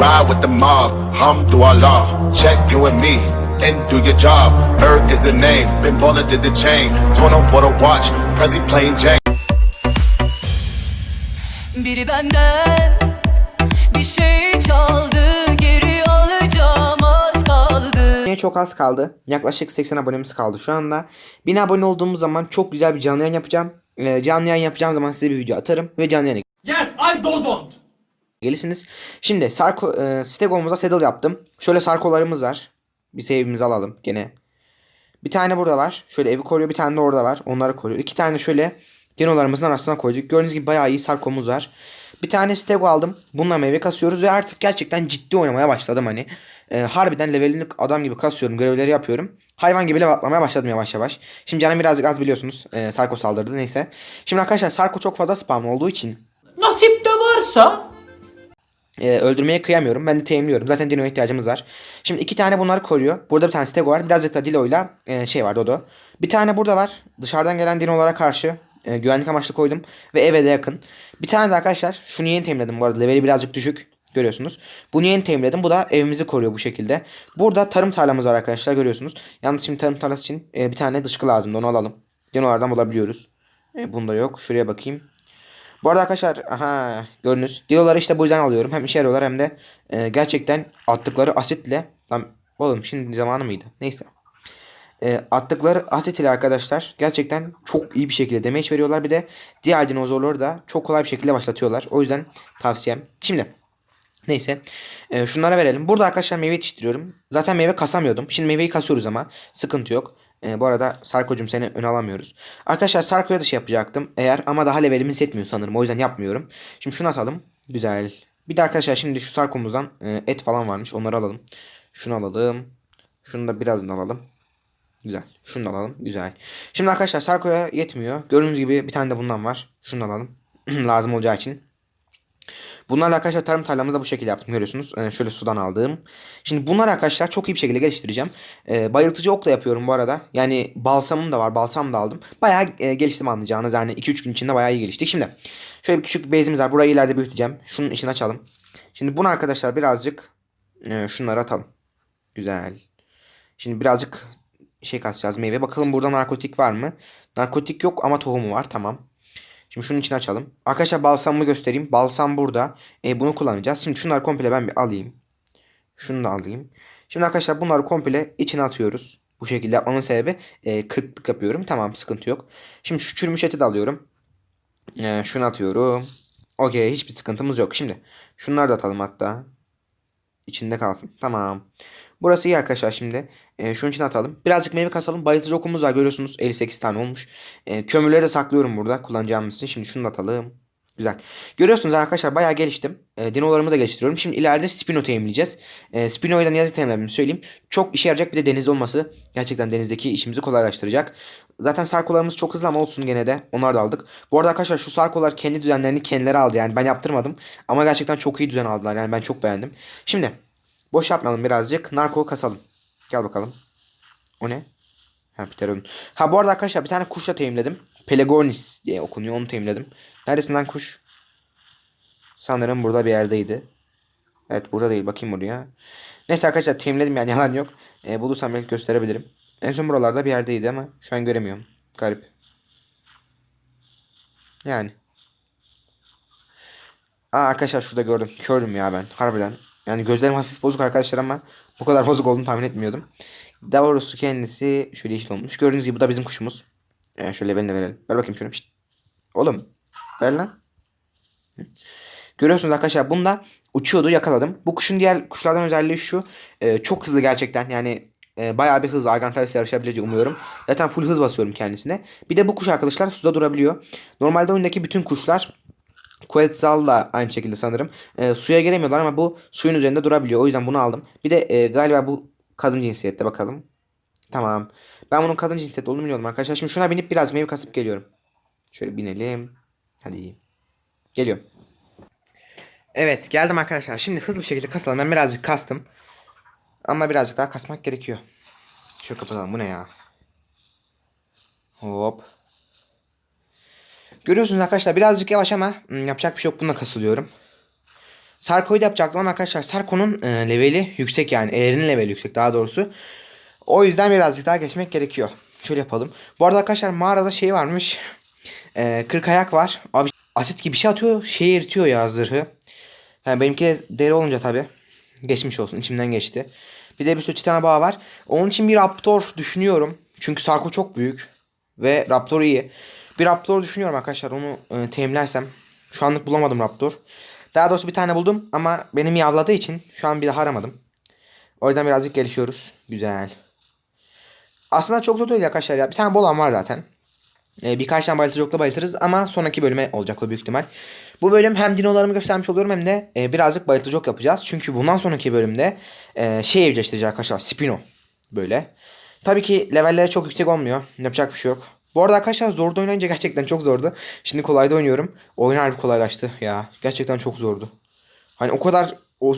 Ride with the mob, hum through our law. Check you and me, and do your job. Erg is the name, been bullet did the chain. Torn up for the watch, Prezi plain Jane. Biri benden bir şey çaldı geri alacağım az kaldı. Yine çok az kaldı. Yaklaşık 80 abonemiz kaldı şu anda. 1000 abone olduğumuz zaman çok güzel bir canlı yayın yapacağım. Ee, canlı yayın yapacağım zaman size bir video atarım ve canlı yayına Yes, I dozont. Gelirsiniz. Şimdi sarko, e, Stegom'umuza saddle yaptım. Şöyle sarkolarımız var. Bir save'imizi alalım gene. Bir tane burada var. Şöyle evi koruyor. Bir tane de orada var. Onları koruyor. İki tane şöyle genolarımızın arasına koyduk. Gördüğünüz gibi bayağı iyi sarkomuz var. Bir tane stego aldım. Bununla meyve kasıyoruz ve artık gerçekten ciddi oynamaya başladım hani. Ee, harbiden levelini adam gibi kasıyorum. Görevleri yapıyorum. Hayvan gibi level atlamaya başladım yavaş yavaş. Şimdi canım birazcık az biliyorsunuz. Ee, Sarko saldırdı neyse. Şimdi arkadaşlar Sarko çok fazla spam olduğu için Nasip de varsa ee, öldürmeye kıyamıyorum. Ben de teamliyorum. Zaten Dino'ya ihtiyacımız var. Şimdi iki tane bunları koruyor. Burada bir tane Stego var. Birazcık da Dilo'yla e, şey var Dodo. Bir tane burada var. Dışarıdan gelen Dino'lara karşı e, güvenlik amaçlı koydum. Ve eve de yakın. Bir tane de arkadaşlar şunu yeni teamledim bu arada. Leveli birazcık düşük. Görüyorsunuz. Bunu yeni teamledim. Bu da evimizi koruyor bu şekilde. Burada tarım tarlamız var arkadaşlar. Görüyorsunuz. Yalnız şimdi tarım tarlası için e, bir tane dışkı lazımdı. Onu alalım. Dino'lardan bulabiliyoruz. E, bunda yok. Şuraya bakayım. Bu arada arkadaşlar aha gördünüz. Diloları işte bu yüzden alıyorum. Hem işe yarıyorlar hem de e, gerçekten attıkları asitle lan oğlum şimdi zamanı mıydı? Neyse. E, attıkları asit ile arkadaşlar gerçekten çok iyi bir şekilde damage veriyorlar. Bir de diğer dinozorları da çok kolay bir şekilde başlatıyorlar. O yüzden tavsiyem. Şimdi Neyse. E, şunlara verelim. Burada arkadaşlar meyve yetiştiriyorum. Zaten meyve kasamıyordum. Şimdi meyveyi kasıyoruz ama. Sıkıntı yok. E, bu arada Sarko'cum seni öne alamıyoruz. Arkadaşlar Sarko'ya da şey yapacaktım. Eğer ama daha levelimiz yetmiyor sanırım. O yüzden yapmıyorum. Şimdi şunu atalım. Güzel. Bir de arkadaşlar şimdi şu Sarko'muzdan e, et falan varmış. Onları alalım. Şunu alalım. Şunu da birazını alalım. Güzel. Şunu da alalım. Güzel. Şimdi arkadaşlar Sarko'ya yetmiyor. Gördüğünüz gibi bir tane de bundan var. Şunu da alalım. Lazım olacağı için. Bunlarla arkadaşlar tarım tarlamızda bu şekilde yaptım görüyorsunuz. Ee, şöyle sudan aldığım. Şimdi bunlar arkadaşlar çok iyi bir şekilde geliştireceğim. Ee, bayıltıcı ok da yapıyorum bu arada. Yani balsamım da var. Balsam da aldım. Bayağı e, geliştim anlayacağınız. Yani 2-3 gün içinde bayağı iyi geliştik. Şimdi şöyle bir küçük bezimiz var. Burayı ileride büyüteceğim. Şunun içini açalım. Şimdi bunu arkadaşlar birazcık e, şunları atalım. Güzel. Şimdi birazcık şey kasacağız meyve. Bakalım burada narkotik var mı? Narkotik yok ama tohumu var. Tamam. Şimdi şunun içine açalım. Arkadaşlar balsamımı göstereyim. Balsam burada. E, bunu kullanacağız. Şimdi şunları komple ben bir alayım. Şunu da alayım. Şimdi arkadaşlar bunları komple içine atıyoruz. Bu şekilde yapmamın sebebi e, kırklık yapıyorum. Tamam sıkıntı yok. Şimdi şu çürümüş eti de alıyorum. E, şunu atıyorum. Okey hiçbir sıkıntımız yok. Şimdi şunları da atalım hatta. İçinde kalsın. Tamam. Burası iyi arkadaşlar şimdi. E, şunun için atalım. Birazcık meyve kasalım. Bayıltıcı okumuz var görüyorsunuz. 58 tane olmuş. E, kömürleri de saklıyorum burada kullanacağımız için. Şimdi şunu da atalım. Güzel. Görüyorsunuz arkadaşlar bayağı geliştim. E, dinolarımı da geliştiriyorum. Şimdi ileride Spino teminleyeceğiz. E, Spino'yu da niye teminlediğimi söyleyeyim. Çok işe yarayacak bir de denizde olması. Gerçekten denizdeki işimizi kolaylaştıracak. Zaten sarkolarımız çok hızlı ama olsun gene de. Onları da aldık. Bu arada arkadaşlar şu sarkolar kendi düzenlerini kendileri aldı. Yani ben yaptırmadım. Ama gerçekten çok iyi düzen aldılar. Yani ben çok beğendim. Şimdi boş yapmayalım birazcık. Narko kasalım. Gel bakalım. O ne? Ha Pterodon. Ha bu arada arkadaşlar bir tane kuşla teyimledim. Pelagonis diye okunuyor onu teyimledim. Neredesin kuş? Sanırım burada bir yerdeydi. Evet burada değil bakayım buraya. Neyse arkadaşlar teyimledim yani yalan yok. E, bulursam belki gösterebilirim. En son buralarda bir yerdeydi ama şu an göremiyorum. Garip. Yani. Aa arkadaşlar şurada gördüm. Kördüm ya ben. Harbiden. Yani gözlerim hafif bozuk arkadaşlar ama bu kadar bozuk olduğunu tahmin etmiyordum. Daha doğrusu kendisi şöyle yeşil olmuş. Gördüğünüz gibi bu da bizim kuşumuz. Ee, şöyle levelini verelim. Ver bakayım şunu. Şişt. Oğlum. Ver lan. Görüyorsunuz arkadaşlar bunda uçuyordu yakaladım. Bu kuşun diğer kuşlardan özelliği şu. e, çok hızlı gerçekten. Yani e, bayağı bir hız Argantalis yarışabileceği umuyorum. Zaten full hız basıyorum kendisine. Bir de bu kuş arkadaşlar suda durabiliyor. Normalde oyundaki bütün kuşlar Quetzal da aynı şekilde sanırım. E, suya giremiyorlar ama bu suyun üzerinde durabiliyor. O yüzden bunu aldım. Bir de e, galiba bu kadın cinsiyette bakalım. Tamam. Ben bunun kadın cinsiyette olduğunu biliyordum arkadaşlar. Şimdi şuna binip biraz meyve kasıp geliyorum. Şöyle binelim. Hadi. Geliyorum. Evet geldim arkadaşlar. Şimdi hızlı bir şekilde kasalım. Ben birazcık kastım. Ama birazcık daha kasmak gerekiyor. Şöyle kapatalım. Bu ne ya? Hop. Görüyorsunuz arkadaşlar birazcık yavaş ama hmm, yapacak bir şey yok. Bununla kasılıyorum. Sarko'yu da yapacaktım ama arkadaşlar Sarko'nun e, leveli yüksek yani eğrinin leveli yüksek daha doğrusu. O yüzden birazcık daha geçmek gerekiyor. Şöyle yapalım. Bu arada arkadaşlar mağarada şey varmış. E, 40 ayak var. Abi asit gibi bir şey atıyor. Şeyi eritiyor ya zırhı. Yani benimki de deri olunca tabi. Geçmiş olsun içimden geçti. Bir de bir sürü titana bağı var. Onun için bir raptor düşünüyorum. Çünkü Sarko çok büyük. Ve raptor iyi. Bir raptor düşünüyorum arkadaşlar. Onu e, teminlersem. Şu anlık bulamadım raptor. Daha doğrusu bir tane buldum ama benim yavladığı için şu an bir daha aramadım. O yüzden birazcık gelişiyoruz. Güzel. Aslında çok zor değil arkadaşlar ya. Bir tane bolan var zaten. Ee, birkaç tane bayıltıcı okla bayıltırız ama sonraki bölüme olacak o büyük ihtimal. Bu bölüm hem dinolarımı göstermiş oluyorum hem de e, birazcık bayıltıcı ok yapacağız. Çünkü bundan sonraki bölümde e, şey evcilleştireceğiz arkadaşlar. Spino. Böyle. Tabii ki levelleri çok yüksek olmuyor. Yapacak bir şey yok. Bu arada arkadaşlar zorda oynayınca gerçekten çok zordu. Şimdi kolayda oynuyorum. Oyun harbi kolaylaştı ya. Gerçekten çok zordu. Hani o kadar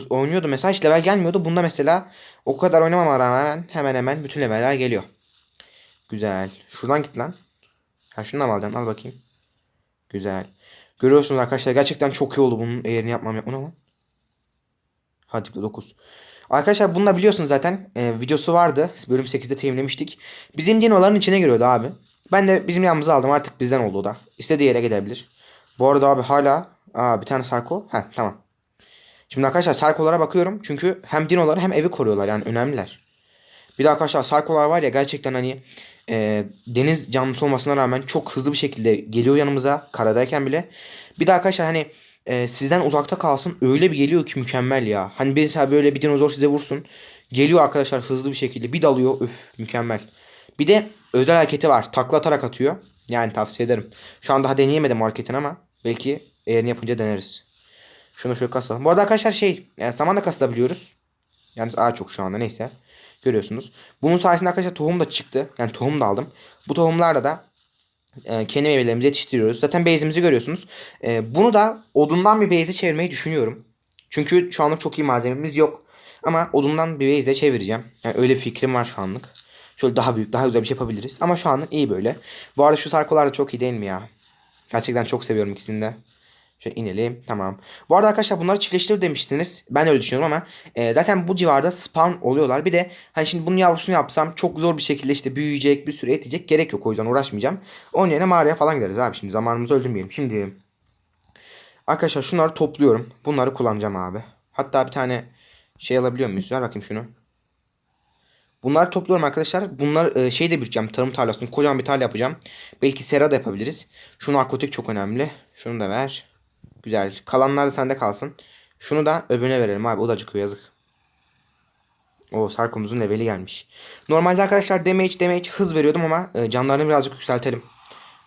oynuyordu mesela hiç level gelmiyordu. Bunda mesela o kadar oynamama rağmen hemen hemen bütün leveller geliyor. Güzel. Şuradan git lan. Ha şunu da mı alacaksın? Al bakayım. Güzel. Görüyorsunuz arkadaşlar gerçekten çok iyi oldu bunun eğerini yapmam. O ne lan? Hadi 9. Arkadaşlar bunu da biliyorsunuz zaten. Ee, videosu vardı. Bölüm 8'de teminlemiştik. Bizim dinoların içine giriyordu abi. Ben de bizim yanımıza aldım. Artık bizden oldu o da. İstediği yere gidebilir. Bu arada abi hala... Aa bir tane Sarko. Ha tamam. Şimdi arkadaşlar Sarko'lara bakıyorum. Çünkü hem dinoları hem evi koruyorlar. Yani önemliler. Bir de arkadaşlar Sarko'lar var ya gerçekten hani e, deniz canlısı olmasına rağmen çok hızlı bir şekilde geliyor yanımıza karadayken bile. Bir de arkadaşlar hani e, sizden uzakta kalsın öyle bir geliyor ki mükemmel ya. Hani mesela böyle bir dinozor size vursun. Geliyor arkadaşlar hızlı bir şekilde bir dalıyor öf mükemmel. Bir de özel hareketi var takla atarak atıyor. Yani tavsiye ederim. Şu an daha deneyemedim hareketini ama belki eğerini yapınca deneriz. Şunu şöyle kasalım. Bu arada arkadaşlar şey yani samanla kasılabiliyoruz. Yani daha çok şu anda neyse. Görüyorsunuz. Bunun sayesinde arkadaşlar tohum da çıktı. Yani tohum da aldım. Bu tohumlarla da e, kendi meyvelerimizi yetiştiriyoruz. Zaten base'imizi görüyorsunuz. E, bunu da odundan bir base'e çevirmeyi düşünüyorum. Çünkü şu anlık çok iyi malzememiz yok. Ama odundan bir base'e çevireceğim. Yani öyle fikrim var şu anlık. Şöyle daha büyük, daha güzel bir şey yapabiliriz. Ama şu anlık iyi böyle. Bu arada şu sarkolar da çok iyi değil mi ya? Gerçekten çok seviyorum ikisini de. Şöyle inelim. Tamam. Bu arada arkadaşlar bunları çiftleştir demiştiniz. Ben öyle düşünüyorum ama e, zaten bu civarda spawn oluyorlar. Bir de hani şimdi bunun yavrusunu yapsam çok zor bir şekilde işte büyüyecek, bir sürü et yiyecek. Gerek yok o yüzden uğraşmayacağım. Onun yerine mağaraya falan gideriz abi. Şimdi zamanımızı öldürmeyelim. Şimdi arkadaşlar şunları topluyorum. Bunları kullanacağım abi. Hatta bir tane şey alabiliyor muyuz? Ver bakayım şunu. Bunları topluyorum arkadaşlar. Bunlar e, şey de büyüteceğim. Tarım tarlasını kocaman bir tarla yapacağım. Belki sera da yapabiliriz. Şu narkotik çok önemli. Şunu da ver. Güzel. Kalanlar da sende kalsın. Şunu da öbürüne verelim abi. O da acıkıyor yazık. O Sarko'muzun leveli gelmiş. Normalde arkadaşlar damage damage hız veriyordum ama e, canlarını birazcık yükseltelim.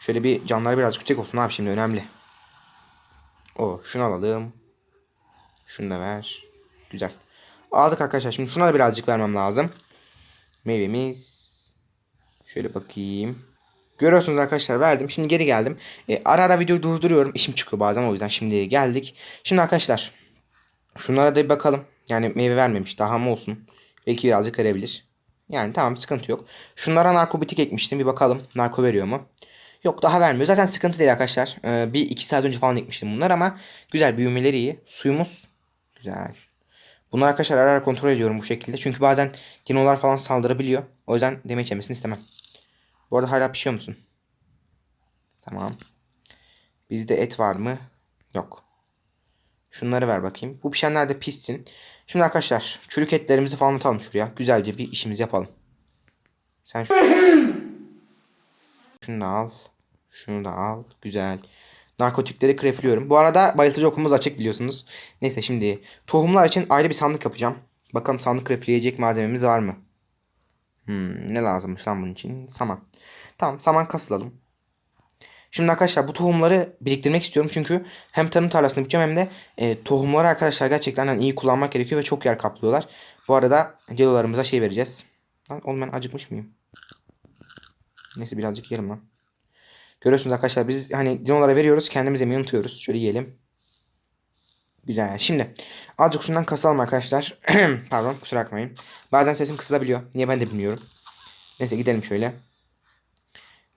Şöyle bir canları birazcık yüksek olsun abi şimdi önemli. O şunu alalım. Şunu da ver. Güzel. Aldık arkadaşlar. Şimdi şuna da birazcık vermem lazım. Meyvemiz. Şöyle bakayım. Görüyorsunuz arkadaşlar verdim. Şimdi geri geldim. E, ara ara videoyu durduruyorum. İşim çıkıyor bazen o yüzden şimdi geldik. Şimdi arkadaşlar şunlara da bir bakalım. Yani meyve vermemiş. Daha mı olsun? Belki birazcık verebilir. Yani tamam sıkıntı yok. Şunlara narkobitik ekmiştim. Bir bakalım narko veriyor mu? Yok daha vermiyor. Zaten sıkıntı değil arkadaşlar. Ee, bir iki saat önce falan ekmiştim bunlar ama güzel büyümeleri iyi. Suyumuz güzel. Bunları arkadaşlar ara ara kontrol ediyorum bu şekilde. Çünkü bazen dinolar falan saldırabiliyor. O yüzden demeç yemesini istemem. Bu arada hala pişiyor musun? Tamam. Bizde et var mı? Yok. Şunları ver bakayım. Bu pişenler de pişsin. Şimdi arkadaşlar çürük etlerimizi falan atalım şuraya. Güzelce bir işimizi yapalım. Sen şu... Şunu da al. Şunu da al. Güzel. Narkotikleri krefliyorum. Bu arada bayıltıcı okumuz açık biliyorsunuz. Neyse şimdi tohumlar için ayrı bir sandık yapacağım. Bakalım sandık krefleyecek malzememiz var mı? Hmm, ne lazımmış lan bunun için? Saman. Tamam saman kasılalım. Şimdi arkadaşlar bu tohumları biriktirmek istiyorum. Çünkü hem tarım tarlasını bütçem hem de e, tohumları arkadaşlar gerçekten hani iyi kullanmak gerekiyor ve çok yer kaplıyorlar. Bu arada celolarımıza şey vereceğiz. Lan oğlum ben acıkmış mıyım? Neyse birazcık yerim lan. Görüyorsunuz arkadaşlar biz hani dinolara veriyoruz kendimiz yemeyi unutuyoruz. Şöyle yiyelim. Güzel. Şimdi azıcık şundan kasalım arkadaşlar. Pardon kusura bakmayın. Bazen sesim kısılabiliyor. Niye ben de bilmiyorum. Neyse gidelim şöyle.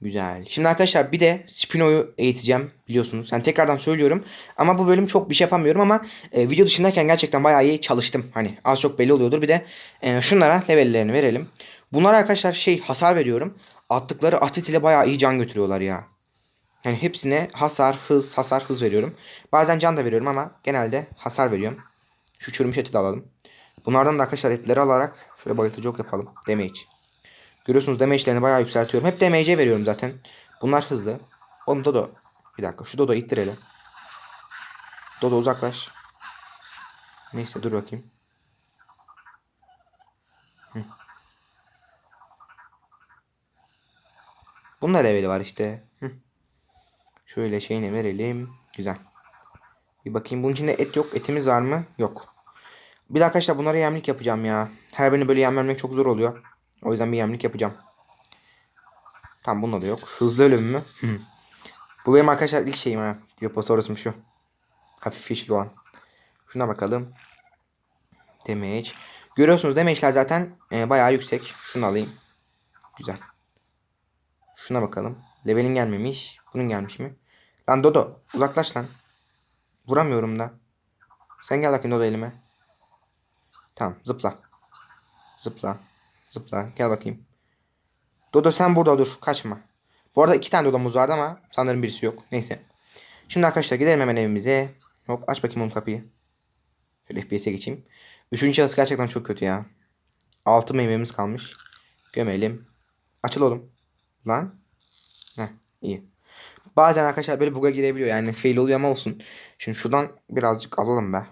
Güzel. Şimdi arkadaşlar bir de Spino'yu eğiteceğim biliyorsunuz. Yani tekrardan söylüyorum. Ama bu bölüm çok bir şey yapamıyorum ama e, video dışındayken gerçekten bayağı iyi çalıştım. Hani az çok belli oluyordur. Bir de e, şunlara levellerini verelim. Bunlara arkadaşlar şey hasar veriyorum. Attıkları asit ile bayağı iyi can götürüyorlar ya. Yani hepsine hasar, hız, hasar, hız veriyorum. Bazen can da veriyorum ama genelde hasar veriyorum. Şu çürümüş eti de alalım. Bunlardan da arkadaşlar etleri alarak şöyle bayıltıcı ok yapalım. Damage. Görüyorsunuz damage'lerini bayağı yükseltiyorum. Hep damage'e veriyorum zaten. Bunlar hızlı. Oğlum Dodo. Bir dakika şu Dodo ittirelim. Dodo uzaklaş. Neyse dur bakayım. Hı. Bunun da leveli var işte. Şöyle şeyini verelim. Güzel. Bir bakayım bunun içinde et yok. Etimiz var mı? Yok. Bir de arkadaşlar bunlara yemlik yapacağım ya. Her birini böyle yem vermek çok zor oluyor. O yüzden bir yemlik yapacağım. Tamam bunda da yok. Hızlı ölüm mü? Bu benim arkadaşlar ilk şeyim ha. Diloposaurus'um şu. Hafif yeşil olan. Şuna bakalım. Damage. Görüyorsunuz damage'ler zaten e, bayağı yüksek. Şunu alayım. Güzel. Şuna bakalım. Levelin gelmemiş. Bunun gelmiş mi? Lan Dodo uzaklaş lan. Vuramıyorum da. Sen gel bakayım Dodo elime. Tamam zıpla. Zıpla. Zıpla. Gel bakayım. Dodo sen burada dur. Kaçma. Bu arada iki tane Dodo'muz vardı ama sanırım birisi yok. Neyse. Şimdi arkadaşlar gidelim hemen evimize. Hop aç bakayım onun kapıyı. Şöyle FPS'e geçeyim. Üçüncü şahıs gerçekten çok kötü ya. Altı meyvemiz kalmış. Gömelim. Açıl oğlum. Lan. Heh iyi. Bazen arkadaşlar böyle bug'a girebiliyor yani fail oluyor ama olsun. Şimdi şuradan birazcık alalım be.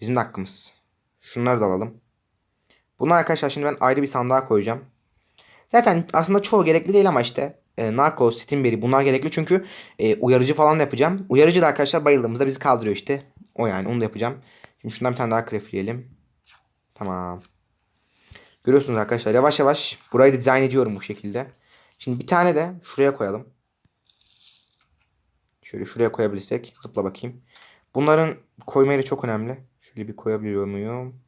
Bizim de hakkımız. Şunları da alalım. Bunlar arkadaşlar şimdi ben ayrı bir sandığa koyacağım. Zaten aslında çoğu gerekli değil ama işte e, Narco, Stimberry bunlar gerekli çünkü e, uyarıcı falan da yapacağım. Uyarıcı da arkadaşlar bayıldığımızda bizi kaldırıyor işte. O yani onu da yapacağım. Şimdi şundan bir tane daha crafleyelim. Tamam. Görüyorsunuz arkadaşlar yavaş yavaş burayı dizayn ediyorum bu şekilde. Şimdi bir tane de şuraya koyalım. Şöyle şuraya koyabilirsek zıpla bakayım. Bunların koyma yeri çok önemli. Şöyle bir koyabiliyor muyum?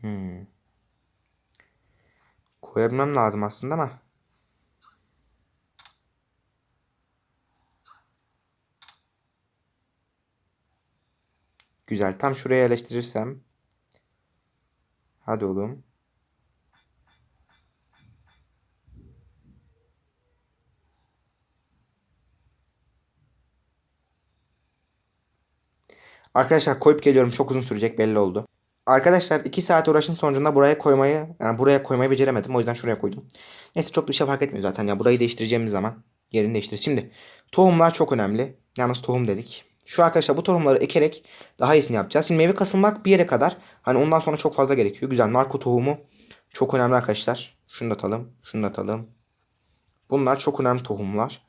Hmm. Koyabilmem lazım aslında ama. Güzel. Tam şuraya yerleştirirsem. Hadi oğlum. Arkadaşlar koyup geliyorum. Çok uzun sürecek belli oldu. Arkadaşlar 2 saat uğraşın sonucunda buraya koymayı yani buraya koymayı beceremedim. O yüzden şuraya koydum. Neyse çok bir şey fark etmiyor zaten ya. Burayı değiştireceğimiz zaman yerini değiştir. Şimdi tohumlar çok önemli. Yalnız tohum dedik. Şu arkadaşlar bu tohumları ekerek daha iyisini yapacağız. Şimdi meyve kasılmak bir yere kadar. Hani ondan sonra çok fazla gerekiyor. Güzel narko tohumu çok önemli arkadaşlar. Şunu da atalım. Şunu da atalım. Bunlar çok önemli tohumlar.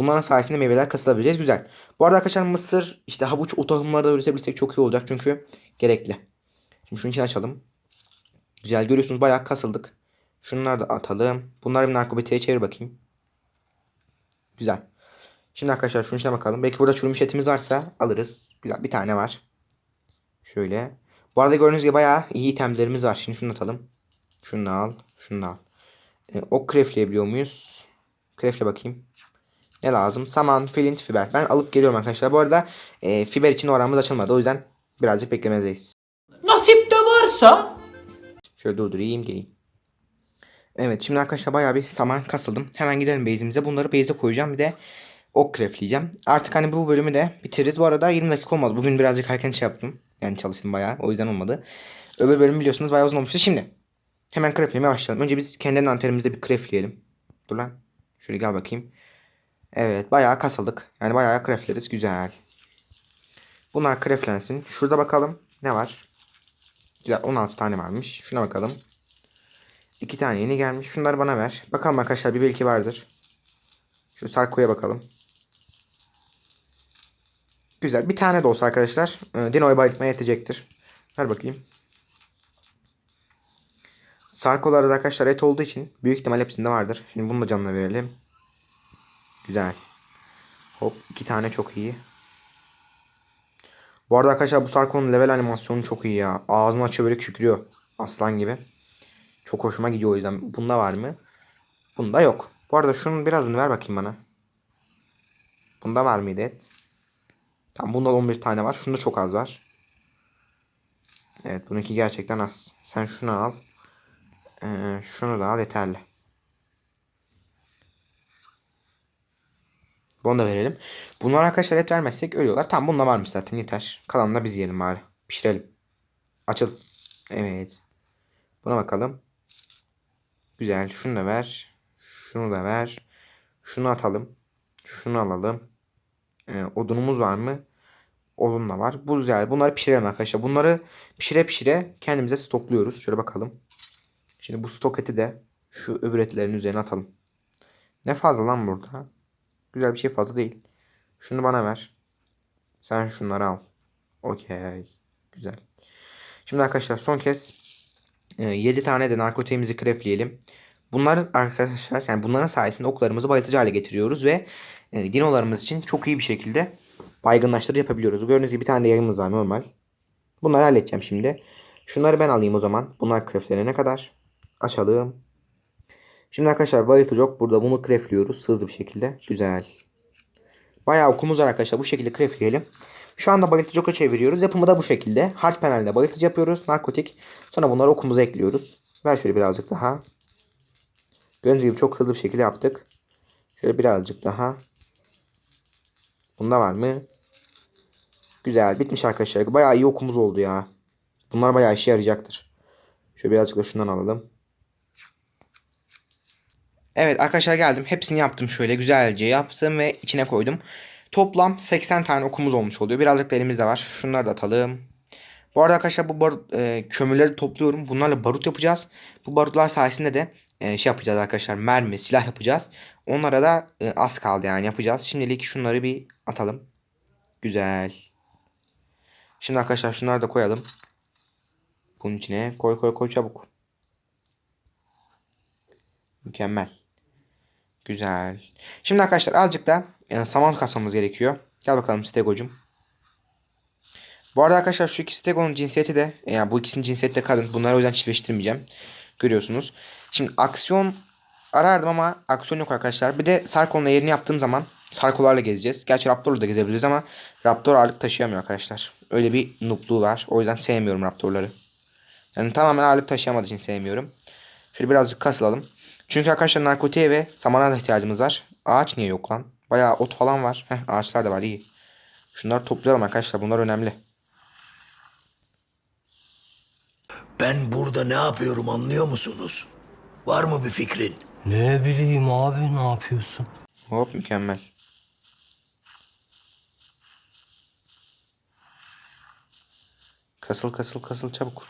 Bunların sayesinde meyveler kasılabileceğiz. Güzel. Bu arada arkadaşlar mısır, işte havuç, o tohumları da üretebilirsek çok iyi olacak. Çünkü gerekli. Şimdi şunun için açalım. Güzel görüyorsunuz bayağı kasıldık. Şunları da atalım. Bunları bir narkobetiğe çevir bakayım. Güzel. Şimdi arkadaşlar şunun içine bakalım. Belki burada çürümüş etimiz varsa alırız. Güzel bir tane var. Şöyle. Bu arada gördüğünüz gibi bayağı iyi itemlerimiz var. Şimdi şunu atalım. Şunu al. Şunu al. E, ok crafleyebiliyor muyuz? Crafle bakayım. Ne lazım? Saman, flint, fiber. Ben alıp geliyorum arkadaşlar. Bu arada e, fiber için oranımız açılmadı. O yüzden birazcık beklemedeyiz. Nasip de varsa Şöyle durdurayım geleyim. Evet şimdi arkadaşlar bayağı bir saman kasıldım. Hemen gidelim base'imize. Bunları base'e koyacağım. Bir de ok craftleyeceğim. Artık hani bu bölümü de bitiririz. Bu arada 20 dakika olmadı. Bugün birazcık erken şey yaptım. Yani çalıştım bayağı. O yüzden olmadı. Öbür bölüm biliyorsunuz bayağı uzun olmuştu. Şimdi hemen craftlemeye başlayalım. Önce biz kendi envanterimizde bir craftleyelim. Dur lan. Şöyle gel bakayım. Evet bayağı kasıldık. Yani bayağı craftleriz. Güzel. Bunlar craftlensin. Şurada bakalım ne var. Güzel 16 tane varmış. Şuna bakalım. 2 tane yeni gelmiş. Şunları bana ver. Bakalım arkadaşlar bir belki vardır. Şu Sarko'ya bakalım. Güzel. Bir tane de olsa arkadaşlar. E, Dino'yu bayıltmaya yetecektir. Ver bakayım. Sarko'larda da arkadaşlar et olduğu için büyük ihtimal hepsinde vardır. Şimdi bunu da canına verelim. Güzel. Hop iki tane çok iyi. Bu arada arkadaşlar bu Sarko'nun level animasyonu çok iyi ya. Ağzını açıyor böyle kükrüyor. Aslan gibi. Çok hoşuma gidiyor o yüzden. Bunda var mı? Bunda yok. Bu arada şunun birazını ver bakayım bana. Bunda var mıydı et? Tamam bunda da 11 tane var. Şunda çok az var. Evet bununki gerçekten az. Sen şunu al. Ee, şunu da al yeterli. Bunu da verelim. Bunlar arkadaşlar et vermezsek ölüyorlar. Tamam bunda varmış zaten yeter. Kalanını da biz yiyelim bari. Pişirelim. Açıl. Evet. Buna bakalım. Güzel. Şunu da ver. Şunu da ver. Şunu atalım. Şunu alalım. Ee, odunumuz var mı? Odun da var. Bu güzel. Bunları pişirelim arkadaşlar. Bunları pişire pişire kendimize stokluyoruz. Şöyle bakalım. Şimdi bu stok eti de şu öbür etlerin üzerine atalım. Ne fazla lan burada? Güzel bir şey fazla değil. Şunu bana ver. Sen şunları al. Okey. Güzel. Şimdi arkadaşlar son kez 7 tane de narkotiğimizi krefleyelim. Bunların arkadaşlar yani bunların sayesinde oklarımızı bayıltıcı hale getiriyoruz ve e, dinolarımız için çok iyi bir şekilde baygınlaştırıcı yapabiliyoruz. Gördüğünüz gibi bir tane de yayımız var normal. Bunları halledeceğim şimdi. Şunları ben alayım o zaman. Bunlar kreflerine kadar. Açalım. Şimdi arkadaşlar bayıltıcı ok burada bunu krefliyoruz hızlı bir şekilde. Güzel. Bayağı okumuz var arkadaşlar. Bu şekilde krefleyelim. Şu anda bayıltıcı oka çeviriyoruz. Yapımı da bu şekilde. Hard panelde bayıltıcı yapıyoruz. Narkotik. Sonra bunları okumuza ekliyoruz. Ver şöyle birazcık daha. Gördüğünüz gibi çok hızlı bir şekilde yaptık. Şöyle birazcık daha. Bunda var mı? Güzel. Bitmiş arkadaşlar. Bayağı iyi okumuz oldu ya. Bunlar bayağı işe yarayacaktır. Şöyle birazcık da şundan alalım. Evet arkadaşlar geldim. Hepsini yaptım şöyle güzelce yaptım ve içine koydum. Toplam 80 tane okumuz olmuş oluyor. Birazcık da elimizde var. Şunları da atalım. Bu arada arkadaşlar bu barut, e, kömürleri topluyorum. Bunlarla barut yapacağız. Bu barutlar sayesinde de e, şey yapacağız arkadaşlar. Mermi, silah yapacağız. Onlara da e, az kaldı yani yapacağız. Şimdilik şunları bir atalım. Güzel. Şimdi arkadaşlar şunları da koyalım. Bunun içine koy koy koy çabuk. Mükemmel. Güzel. Şimdi arkadaşlar azıcık da e, saman kasmamız gerekiyor. Gel bakalım Stegocum. Bu arada arkadaşlar şu iki Stego'nun cinsiyeti de e, yani bu ikisinin cinsiyeti de kadın. Bunları o yüzden çiftleştirmeyeceğim. Görüyorsunuz. Şimdi aksiyon arardım ama aksiyon yok arkadaşlar. Bir de Sarkon'la yerini yaptığım zaman Sarkolarla gezeceğiz. Gerçi Raptor'la da gezebiliriz ama Raptor ağırlık taşıyamıyor arkadaşlar. Öyle bir noobluğu var. O yüzden sevmiyorum Raptor'ları. Yani tamamen ağırlık taşıyamadığı için sevmiyorum. Şöyle birazcık kasılalım. Çünkü arkadaşlar narkotiğe ve samana da ihtiyacımız var. Ağaç niye yok lan? Bayağı ot falan var. Heh, ağaçlar da var iyi. Şunları toplayalım arkadaşlar. Bunlar önemli. Ben burada ne yapıyorum anlıyor musunuz? Var mı bir fikrin? Ne bileyim abi ne yapıyorsun? Hop mükemmel. Kasıl kasıl kasıl çabuk.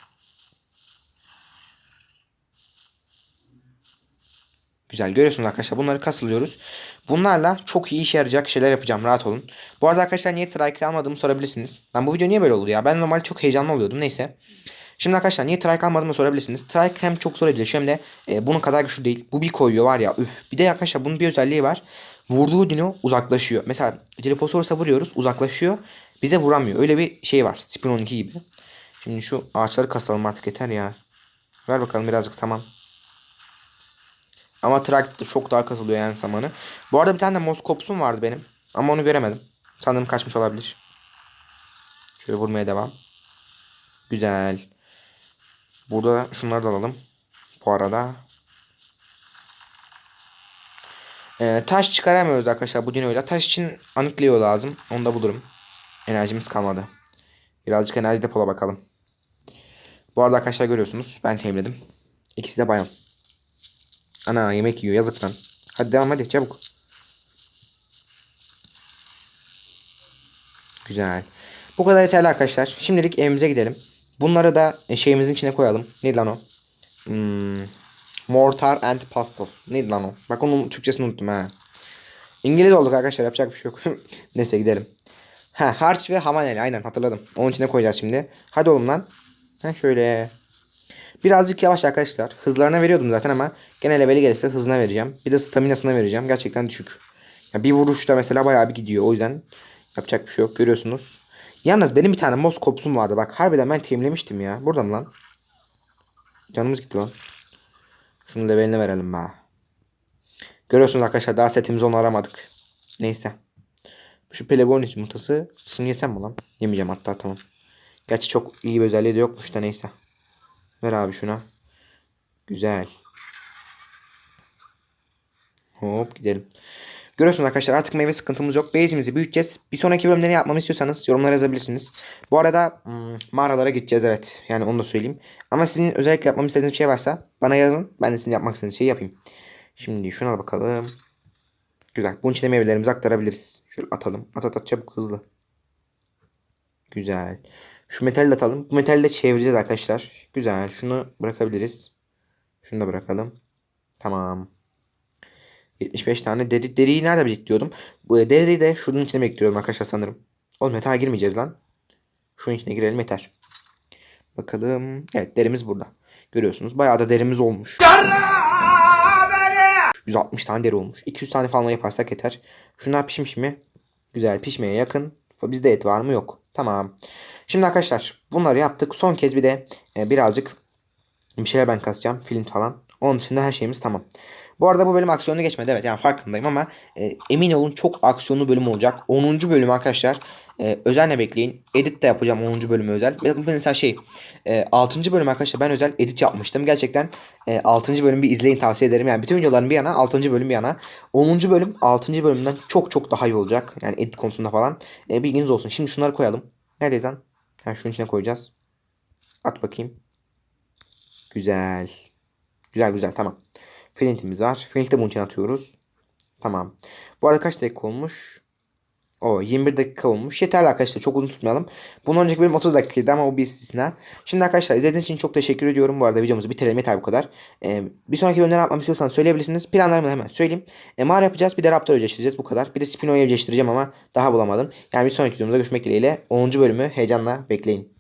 Güzel görüyorsunuz arkadaşlar bunları kasılıyoruz. Bunlarla çok iyi işe yarayacak şeyler yapacağım rahat olun. Bu arada arkadaşlar niye trike almadığımı sorabilirsiniz. Lan bu video niye böyle oldu ya? Ben normal çok heyecanlı oluyordum neyse. Şimdi arkadaşlar niye trike almadığımı sorabilirsiniz. Trike hem çok zor ediliyor hem de e, bunun kadar güçlü değil. Bu bir koyuyor var ya üf. Bir de arkadaşlar bunun bir özelliği var. Vurduğu dino uzaklaşıyor. Mesela Dilophosaurus'a vuruyoruz uzaklaşıyor. Bize vuramıyor. Öyle bir şey var. Spin 12 gibi. Şimdi şu ağaçları kasalım artık yeter ya. Ver bakalım birazcık saman. Ama Trak'ta çok daha kasılıyor yani samanı. Bu arada bir tane de Moskops'um vardı benim. Ama onu göremedim. Sanırım kaçmış olabilir. Şöyle vurmaya devam. Güzel. Burada şunları da alalım. Bu arada. Ee, taş çıkaramıyoruz arkadaşlar bu dinoyla. Taş için anıklıyor lazım. Onu da bulurum. Enerjimiz kalmadı. Birazcık enerji depola bakalım. Bu arada arkadaşlar görüyorsunuz. Ben temizledim. İkisi de bayan. Ana yemek yiyor yazık lan. Hadi devam hadi çabuk. Güzel. Bu kadar yeterli arkadaşlar. Şimdilik evimize gidelim. Bunları da e, şeyimizin içine koyalım. Neydi lan o? Hmm, mortar and pestle. Neydi lan o? Bak onun Türkçesini unuttum ha. İngiliz olduk arkadaşlar yapacak bir şey yok. Neyse gidelim. Ha harç ve havaneli aynen hatırladım. Onun içine koyacağız şimdi. Hadi oğlum lan. Ha şöyle. Birazcık yavaş arkadaşlar. Hızlarına veriyordum zaten ama gene leveli gelirse hızına vereceğim. Bir de staminasına vereceğim. Gerçekten düşük. Ya bir vuruşta mesela bayağı bir gidiyor. O yüzden yapacak bir şey yok. Görüyorsunuz. Yalnız benim bir tane Moskops'um vardı. Bak harbiden ben teamlemiştim ya. Burada mı lan? Canımız gitti lan. Şunu leveline verelim be. Görüyorsunuz arkadaşlar daha setimizi onu aramadık. Neyse. Şu Pelagonis yumurtası. Şunu yesem mi lan? Yemeyeceğim hatta tamam. Gerçi çok iyi bir özelliği de yokmuş da neyse. Ver abi şuna. Güzel. Hop gidelim. Görüyorsunuz arkadaşlar artık meyve sıkıntımız yok. Base'imizi büyüteceğiz. Bir sonraki bölümde ne yapmamı istiyorsanız yorumlara yazabilirsiniz. Bu arada hmm, mağaralara gideceğiz evet. Yani onu da söyleyeyim. Ama sizin özellikle yapmamı istediğiniz şey varsa bana yazın. Ben de sizin yapmak istediğiniz şeyi yapayım. Şimdi şuna bakalım. Güzel. Bunun içine meyvelerimizi aktarabiliriz. Şöyle atalım. At at at çabuk hızlı. Güzel. Şu metali atalım. Bu metali çevireceğiz arkadaşlar. Güzel. Şunu bırakabiliriz. Şunu da bırakalım. Tamam. 75 tane deri, deriyi nerede biriktiriyorum? Bu deriyi de şunun içine biriktiriyorum arkadaşlar sanırım. Oğlum yatağa girmeyeceğiz lan. Şunun içine girelim yeter. Bakalım. Evet derimiz burada. Görüyorsunuz bayağı da derimiz olmuş. 160 tane deri olmuş. 200 tane falan yaparsak yeter. Şunlar pişmiş mi? Güzel pişmeye yakın. Bizde et var mı? Yok. Tamam. Şimdi arkadaşlar bunları yaptık. Son kez bir de e, birazcık bir şeyler ben kasacağım. Film falan. Onun dışında her şeyimiz tamam. Bu arada bu bölüm aksiyonlu geçmedi. Evet yani farkındayım ama e, emin olun çok aksiyonlu bölüm olacak. 10. bölüm arkadaşlar. E, özenle bekleyin. Edit de yapacağım 10. bölümü özel. Bakın mesela şey e, 6. bölüm arkadaşlar ben özel edit yapmıştım. Gerçekten e, 6. bölümü bir izleyin tavsiye ederim. Yani bütün videoların bir yana 6. bölüm bir yana. 10. bölüm 6. bölümden çok çok daha iyi olacak. Yani edit konusunda falan. E, bilginiz olsun. Şimdi şunları koyalım. Neredeyiz lan? Ha, şunun içine koyacağız. At bakayım. Güzel. Güzel güzel tamam. Flint'imiz var. Flint'i bunun için atıyoruz. Tamam. Bu arada kaç dakika olmuş? O 21 dakika olmuş. Yeterli arkadaşlar. Çok uzun tutmayalım. Bunun önceki bölüm 30 dakikaydı ama o bir istisna. Şimdi arkadaşlar izlediğiniz için çok teşekkür ediyorum. Bu arada videomuzu bitirelim. Yeter bu kadar. Ee, bir sonraki bölümde yapmamı istiyorsanız söyleyebilirsiniz. Planlarımı hemen söyleyeyim. E, yapacağız. Bir de Raptor evcilleştireceğiz. Bu kadar. Bir de Spino'yu evcilleştireceğim ama daha bulamadım. Yani bir sonraki videomuzda görüşmek dileğiyle. 10. bölümü heyecanla bekleyin.